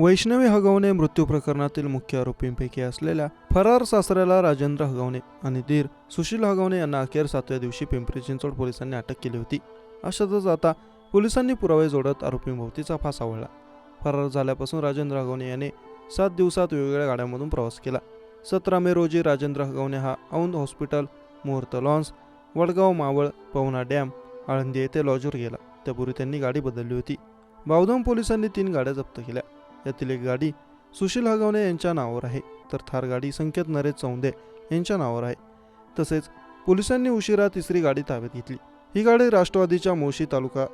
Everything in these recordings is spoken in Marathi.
वैष्णवी हगवणे मृत्यू प्रकरणातील मुख्य आरोपींपैकी असलेल्या फरार सासऱ्याला राजेंद्र हगवणे आणि धीर सुशील हगवणे यांना अखेर सातव्या दिवशी पिंपरी चिंचवड पोलिसांनी अटक केली होती. अशातच आता पोलिसांनी पुरावे जोडत आरोपींभोवतीचा फास आवळला फरार झाल्यापासून राजेंद्र हगवणे याने सात दिवसात वेगवेगळ्या गाड्यांमधून प्रवास केला. सतरा मे रोजी राजेंद्र हगवणे हा Aundh hospital Muhurt lawns Vadgaon Maval Pavana dam Alandi येथे लॉजवर गेला. त्यापूर्वी त्यांनी गाडी बदलली होती. बावधम पोलिसांनी तीन गाड्या जप्त केल्या. यातील एक गाडी सुशील हगवणे यांच्या नावावर आहे. तर थार गाडी संकेत नरेश चौंदे यांच्या नावावर आहे. तसेच पोलिसांनी उशिरा तिसरी गाडी ताब्यात घेतली. ही गाडी राष्ट्रवादीच्या मोशी तालुका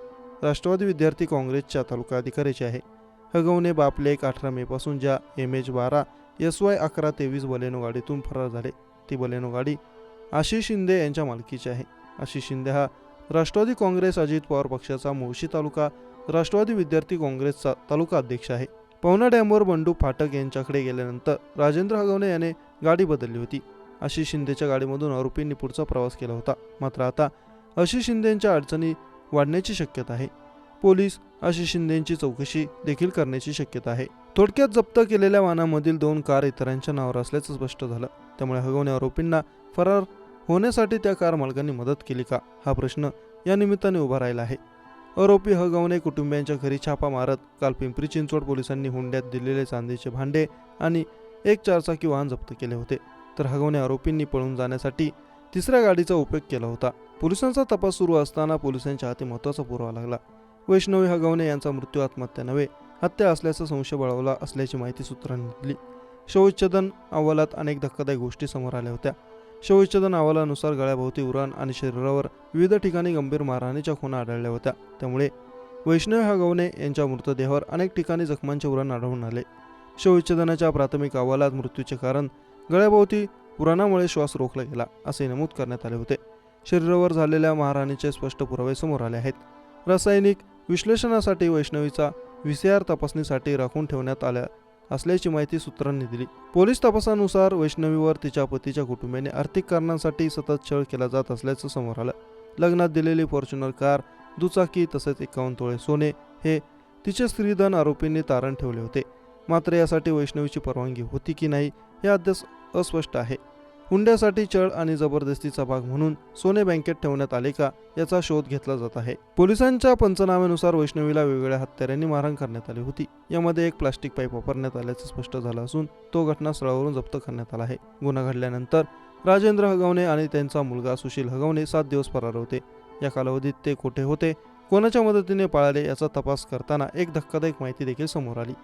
राष्ट्रवादी विद्यार्थी काँग्रेसच्या तालुका अधिकाऱ्याची आहे. हगवणे बापले एक अठरा मेपासून ज्या एम एच बारा एस वाय अकरा तेवीस बलेनो गाडीतून फरार झाले. ती बलेनो गाडी आशिष शिंदे यांच्या मालकीची आहे. आशिष शिंदे हा राष्ट्रवादी काँग्रेस अजित पवार पक्षाचा मोशी तालुका राष्ट्रवादी विद्यार्थी काँग्रेसचा तालुका अध्यक्ष आहे. पवना डॅमवर बंडू फाटक यांच्याकडे गेल्यानंतर राजेंद्र हगवणे याने गाडी बदलली होती. आशिष शिंदेच्या गाडीमधून आरोपींनी पुढचा प्रवास केला होता. मात्र आता आशिष शिंदेच्या अडचणी वाढण्याची शक्यता आहे. पोलीस आशिष शिंदेची चौकशी देखील करण्याची शक्यता आहे. थोडक्यात जप्त केलेल्या वाहनामधील दोन कार इतरांच्या नावावर असल्याचं स्पष्ट झालं. त्यामुळे हगवणे आरोपींना फरार होण्यासाठी त्या कार मालकांनी मदत केली का? हा प्रश्न या निमित्ताने उभा राहिला आहे. आरोपी हगवणे कुटुंबियांच्या घरी छापा मारत काल पिंपरी चिंचवड पोलिसांनी हुंड्यात दिलेले चांदीचे भांडे आणि एक चारचाकी वाहन जप्त केले होते. तर हगवणे आरोपींनी पळून जाण्यासाठी तिसऱ्या गाडीचा उपयोग केला होता. पोलिसांचा तपास सुरू असताना पोलिसांच्या हाती महत्त्वाचा पुरावा लागला. वैष्णवी हगवणे यांचा मृत्यू आत्महत्या नव्हे हत्या असल्याचा संशय बळवला असल्याची माहिती सूत्रांनी दिली. शवच्छेदन अहवालात अनेक धक्कादायक गोष्टी समोर आल्या होत्या. शवविच्छेदन अहवालानुसार गळ्याभोवती उरण आणि शरीरावर विविध ठिकाणी गंभीर मारहाणीच्या खुणा आढळल्या होत्या. त्यामुळे वैष्णव हगवणे यांच्या मृतदेहावर अनेक ठिकाणी जखमांचे उरण आढळून आले. शवविच्छेदनाच्या प्राथमिक अहवालात मृत्यूचे कारण गळ्याभोवती उराणामुळे श्वास रोखला गेला असे नमूद करण्यात आले होते. शरीरावर झालेल्या महाराणीचे स्पष्ट पुरावे समोर आले आहेत. रासायनिक विश्लेषणासाठी वैष्णवीचा व्ही सी आर तपासणीसाठी राखून ठेवण्यात आल्या असल्याची माहिती सूत्रांनी दिली. पोलीस तपासानुसार वैष्णवीवर तिच्या पतीच्या कुटुंबियाने आर्थिक कारणांसाठी सतत छळ केला जात असल्याचं समोर आलं. लग्नात दिलेली फॉर्च्युनर कार दुचाकी तसेच एकावन्न तोळे सोने हे तिचे स्त्रीधन आरोपींनी तारण ठेवले होते. मात्र यासाठी वैष्णवीची परवानगी होती की नाही हे अद्याप अस्पष्ट आहे. हुंड्यासाठी छळ आणि जबरदस्तीचा भाग म्हणून सोने बँकेत ठेवण्यात आले का याचा शोध घेतला जात आहे. पोलिसांच्या पंचनाम्यानुसार वैष्णवीला वेगवेगळ्या हत्याऱ्यांनी मारहाण करण्यात आली होती. यामध्ये एक प्लास्टिक पाईप वापरण्यात आल्याचं स्पष्ट झालं असून तो घटनास्थळावरून जप्त करण्यात आला आहे. गुन्हा घडल्यानंतर राजेंद्र हगवणे आणि त्यांचा मुलगा सुशील हगवणे सात दिवस फरार होते. या कालावधीत ते कुठे होते? कोणाच्या मदतीने पाळाले याचा तपास करताना एक धक्कादायक माहिती देखील समोर आली.